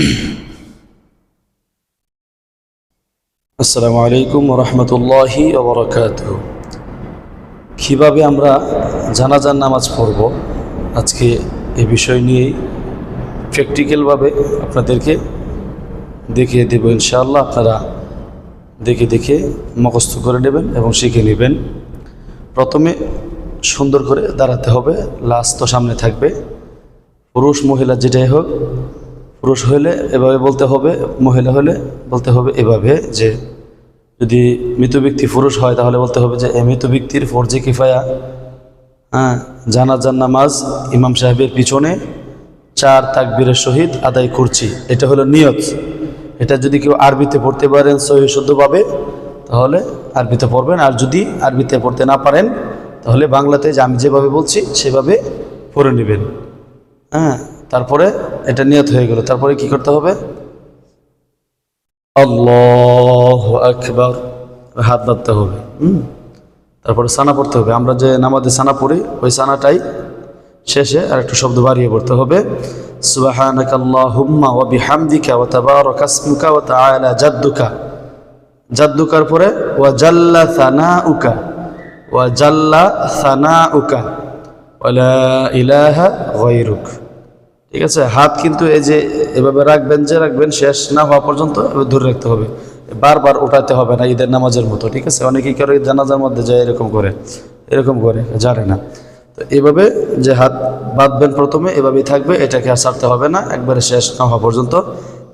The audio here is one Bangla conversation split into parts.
আসসালামু আলাইকুম রহমতুল্লাহি ওবরাকাত কীভাবে আমরা জানাজার নামাজ পড়ব? আজকে এই বিষয় নিয়েই প্র্যাকটিক্যালভাবে আপনাদেরকে দেখিয়ে দেব ইনশাআল্লাহ। আপনারা দেখে দেখে মুখস্থ করে নেবেন এবং শিখে নেবেন। প্রথমে সুন্দর করে দাঁড়াতে হবে। লাশ তো সামনে থাকবে। পুরুষ মহিলা যেটাই হোক পুরুষ হলে এভাবে বলতে হবে, মহিলা হলে বলতে হবে এভাবে যে যদি মৃত ব্যক্তি পুরুষ হয় তাহলে বলতে হবে যে, এ মৃত ব্যক্তির ফরজে কিফায়া। হ্যাঁ জানাজার নামাজ ইমাম সাহেবের পিছনে, চার তাকবীরের সহিত আদায় করছি। এটা হলো নিয়ত। এটা যদি কেউ আরবিতে পড়তে পারেন সহি শুদ্ধভাবে, তাহলে আরবিতে পড়বেন। আর যদি আরবিতে পড়তে না পারেন, তাহলে বাংলাতে যে আমি যেভাবে বলছি, সেভাবে পড়ে নেবেন। হ্যাঁ তারপরে এটা নিয়ত হয়ে গেল। তারপরে কি করতে হবে? আল্লাহ আকবার, হাত বাঁধতে হবে। হুম? তারপরে সানা পড়তে হবে। আমরা যে নামাজে সানা পড়ি, ওই সানাটাই শেষে আর একটু শব্দ বাড়িয়ে পড়তে হবে। সুবাহানাক আল্লাহুম্মা বিহামদিকা জাদ্দুকা। জাদ্দুকার পরে ওয়া জাল্লা ওয়া জাল্লা ইলাহা গায়রুক। ঠিক আছে? হাত কিন্তু এই যে এভাবে রাখবেন যে রাখবেন, শেষ না হওয়া পর্যন্ত ধরে রাখতে হবে। বারবার উঠাতে হবে না ঈদের নামাজের মতো, ঠিক আছে? অনেকেই করে জানাজার মধ্যে যায়, এরকম করে এরকম করে, জানে না। তো এভাবে যে হাত বাঁধবেন প্রথমে, এভাবেই থাকবে, এটাকে আর ছাড়তে হবে না, একবারে শেষ না হওয়া পর্যন্ত।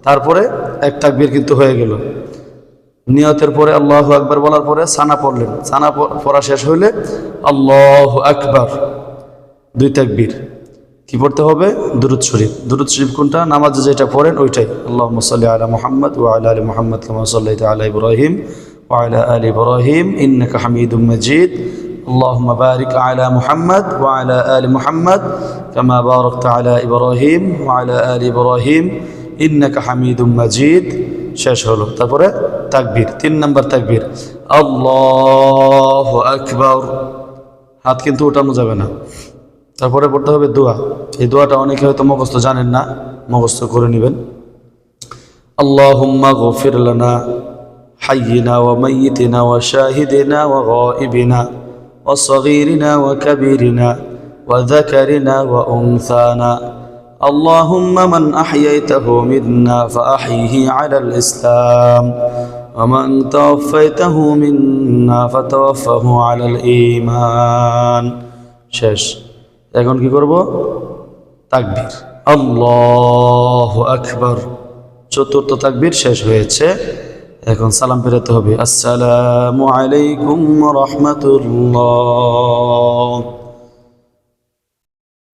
তারপরে এক তাকবীর কিন্তু হয়ে গেল। নিয়তের পরে আল্লাহ আকবার বলার পরে সানা পড়লেন। সানা পড়া শেষ হইলে আল্লাহ আকবার, দুই তাকবীর। কি পড়তে হবে দুরুদ শরীফ দুরুদ শরীফ কোনটা নামাজে যেটা পড়েন ওইটাই আল্লাহ সাল্লি আলা মুহাম্মদ ওয়া আলা আলি মুহাম্মদ কামা সাল্লাইতা আলা ইব্রাহিম ওয়া আলা আলি ইব্রাহিম ইন্নাকা হামিদুম মাজিদ اللهم بارك على محمد وعلى آل محمد كما باركت على إبراهيم وعلى آل إبراهيم إنك حميد مجيد শেষ হলো তারপরে তাকবীর তিন নম্বর তাকবীর আল্লাহু আকবার হাত কিন্তু ওঠানো যাবে না তারপরে পড়তে হবে দোয়া এই দোয়াটা অনেকে হয়তো মুখস্থ জানেন না মুখস্থ করে নেবেন আল্লাহুম্মা গফির লানা হাইয়িনা ওয়া মাইয়িতিনা ওয়া শাহিদিনা ওয়া গায়িবিনা ওয়া সগীরিনা ওয়া কাবীরিনা ওয়া যাকারিনা ওয়া উনসানা اللهم من أحييته منا فأحيه على الإسلام ومن توفيته منا فتوفه على الإيمان শেষ এখন কি করব? তাকবীর। আল্লাহ আকবার। চতুর্থ তাকবীর শেষ হয়েছে। এখন সালাম ফেরাতে হবে। আসসালামু আলাইকুম রহমতুল্লাহ।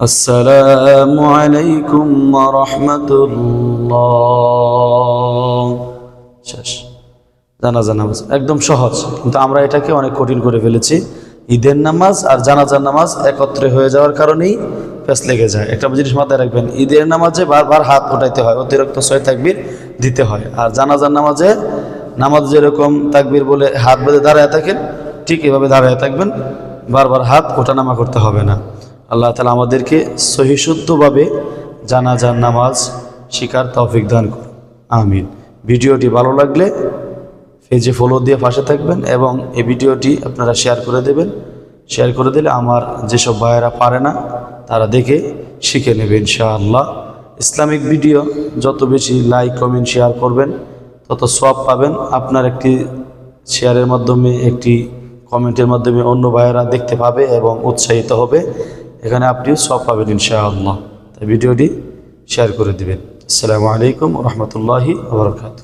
আসসালামু আলাইকুম রহমতুল্লাহ। শেষ। জানাজা নামাজ একদম সহজ। কিন্তু আমরা এটাকে অনেক কঠিন করে ফেলেছি। ঈদের নামাজ আর জানাজার নামাজ একত্রে হয়ে যাওয়ার কারণেই প্যাস লেগে যায়। একটা জিনিস মাথায় রাখবেন, ঈদের নামাজে বারবার হাত উঠাইতে হয়, অতিরিক্ত ছয় তাকবির দিতে হয়। আর জানাজার নামাজে নামাজ যেরকম তাকবির বলে হাত বেঁধে দাঁড়ায় থাকেন, ঠিক এভাবে দাঁড়ায় থাকবেন, বারবার হাত ওঠানামা করতে হবে না। আল্লাহ তালা আমাদেরকে সহিশুদ্ধভাবে জানাজার নামাজ শিকার তৌফিক দান করুন। আমিন। ভিডিওটি ভালো লাগলে পেজে ফলো দিয়ে পাশে থাকবেন এবং এই ভিডিওটি আপনারা শেয়ার করে দেবেন। শেয়ার করে দিলে আমার যেসব ভাইয়েরা পারে না, তারা দেখে শিখে নেবে ইনশাআল্লাহ। ইসলামিক ভিডিও যত বেশি লাইক কমেন্ট শেয়ার করবেন, তত সব পাবেন আপনার একটি শেয়ারের মাধ্যমে, একটি কমেন্টের মাধ্যমে অন্য ভাইয়েরা দেখতে পাবে এবং উৎসাহিত হবে। এখানে আপনিও সব পাবেন ইনশাআল্লাহ। তাই ভিডিওটি শেয়ার করে দেবেন। আসসালামু আলাইকুম রহমতুল্লাহি আবরকাত